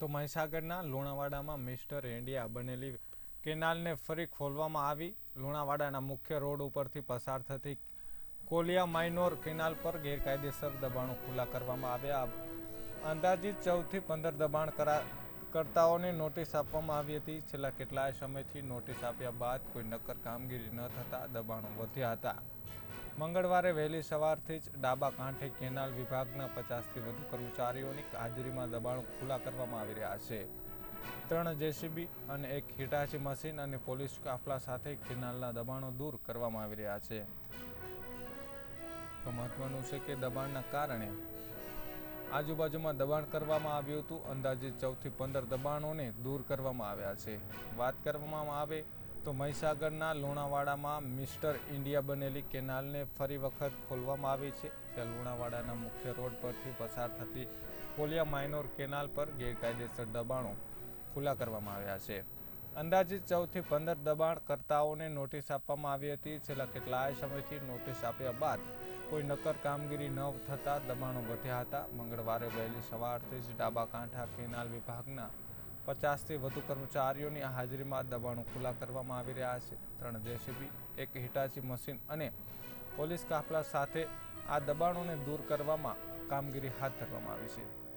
તો મહીસાગરના લુણાવાડામાં mister India બનેલી કેનાલને ફરી ખોલવામાં આવી. લુણાવાડાના મુખ્ય રોડ ઉપરથી પસાર થતી કોલિયા માઇનોર કેનાલ પર ગેરકાયદેસર દબાણો ખુલ્લા કરવામાં આવ્યા. અંદાજિત ચૌદથી પંદર દબાણ કરા, કરતાઓને નોટિસ આપવામાં આવી હતી. છેલ્લા કેટલાય સમયથી નોટિસ આપ્યા બાદ કોઈ નક્કર કામગીરી ન થતાં દબાણો વધ્યા હતા. મંગળવારે વહેલી સવારથી જ ડાબા કાંઠે કેનાલ વિભાગના પચાસથી વધુ કર્મચારીઓની હાજરીમાં દબાણો ખુલ્લા કરવામાં આવી રહ્યા છે. ત્રણ જેસીબી અને એક હિટાચી મશીન અને પોલીસ કાફલા સાથે કેનાલના દબાણો દૂર કરવામાં આવી રહ્યા છે. તો મહત્વનું છે કે દબાણના કારણે આજુબાજુમાં દબાણ કરવામાં આવ્યું હતું. અંદાજે ચૌદથી પંદર દબાણોને દૂર કરવામાં આવ્યા છે. વાત કરવામાં આવે તો મહીસાગરના લુણાવાડામાં મિસ્ટર ઇન્ડિયા બનેલી કેનાલને ફરી વખત ખોલવામાં આવી છે. ત્યાં લુણાવાડાના મુખ્ય રોડ પરથી પસાર થતી કોલિયા માઇનોર કેનાલ પર ગેરકાયદેસર દબાણો ખુલ્લા કરવામાં આવ્યા છે. અંદાજિત ચૌદથી પંદર દબાણ કરતાઓને નોટિસ આપવામાં આવી હતી. છેલ્લા કેટલાય સમયથી નોટિસ આપ્યા બાદ કોઈ નક્કર કામગીરી ન થતાં દબાણો વધ્યા હતા. મંગળવારે વહેલી સવારથી જ ડાબા કાંઠા કેનાલ વિભાગના પચાસથી વધુ કર્મચારીઓની હાજરીમાં દબાણો ખુલ્લા કરવામાં આવી રહ્યા છે. ત્રણ જેસીબી, એક હિટાચી મશીન અને પોલીસ કાફલા સાથે આ દબાણોને દૂર કરવામાં કામગીરી હાથ ધરવામાં આવી છે.